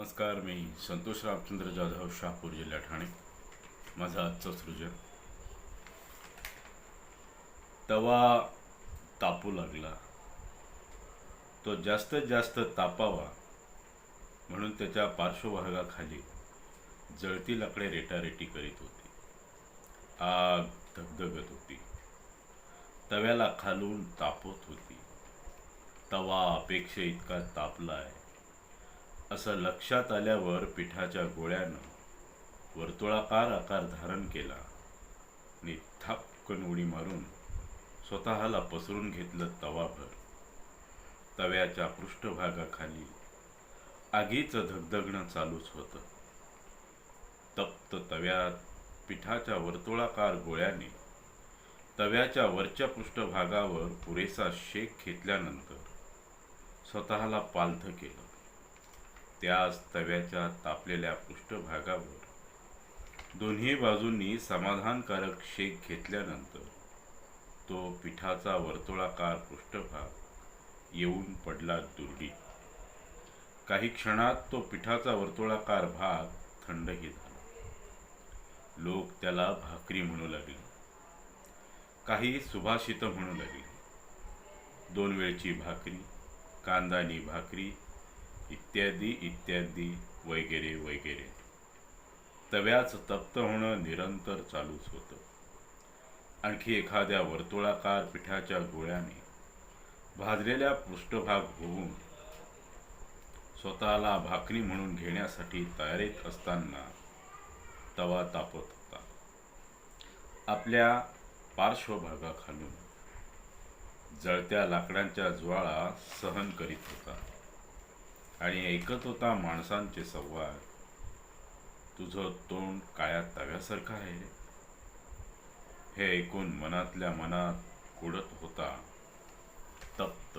नमस्कार मी संतोष रामचंद्र जाधव शहापूर जिल्हा ठाणे. माझं आजचं सृजन तवा तापू लागला. तो जास्तीत जास्त तापावा म्हणून त्याच्या पार्श्वभागाखाली जळती लाकडे रेटारेटी करीत होती. आग धगधगत होती. तव्याला खालून तापत होती. तवा अपेक्षे इतका तापलाय. असं लक्षात आल्यावर पिठाच्या गोळ्यानं वर्तुळाकार आकार धारण केला आणि थापकन उडी मारून स्वतःला पसरून घेतलं तवाभर. तव्याच्या पृष्ठभागाखाली आगीचं धगधगणं चालूच होतं. तप्त तव्यात पिठाच्या वर्तुळाकार गोळ्याने तव्याच्या वरच्या पृष्ठभागावर पुरेसा शेक घेतल्यानंतर स्वतःला पालथं केलं. त्याच तव्याच्या तापलेल्या पृष्ठभागावर. दोन्ही बाजूंनी समाधानकारक शेक घेतल्यानंतर तो पिठाचा वर्तुळाकार पृष्ठभाग येऊन पडला दुर्डी काही क्षणात तो पिठाचा वर्तुळाकार भाग थंडही झाला. लोक त्याला भाकरी म्हणू लागले. काही सुभाषित म्हणू लागले. दोन वेळची भाकरी कांदानी भाकरी इत्यादी इत्यादी वगैरे वगैरे. तव्याच तप्त होणं निरंतर चालूच होतं. आणखी एखाद्या वर्तुळाकार पिठाच्या गोळ्याने भाजलेल्या पृष्ठभाग होऊन स्वतःला भाकरी म्हणून घेण्यासाठी तयारीत असताना तवा तापत होता. आपल्या पार्श्वभागाखालून जळत्या लाकडांच्या ज्वाळा सहन करीत होता. आणि ऐकत होता माणसांचे संवाद. तुझं तोंड काळ्या तव्यासारखं आहे. हे ऐकून मनातल्या मनात कुडत होता तप्त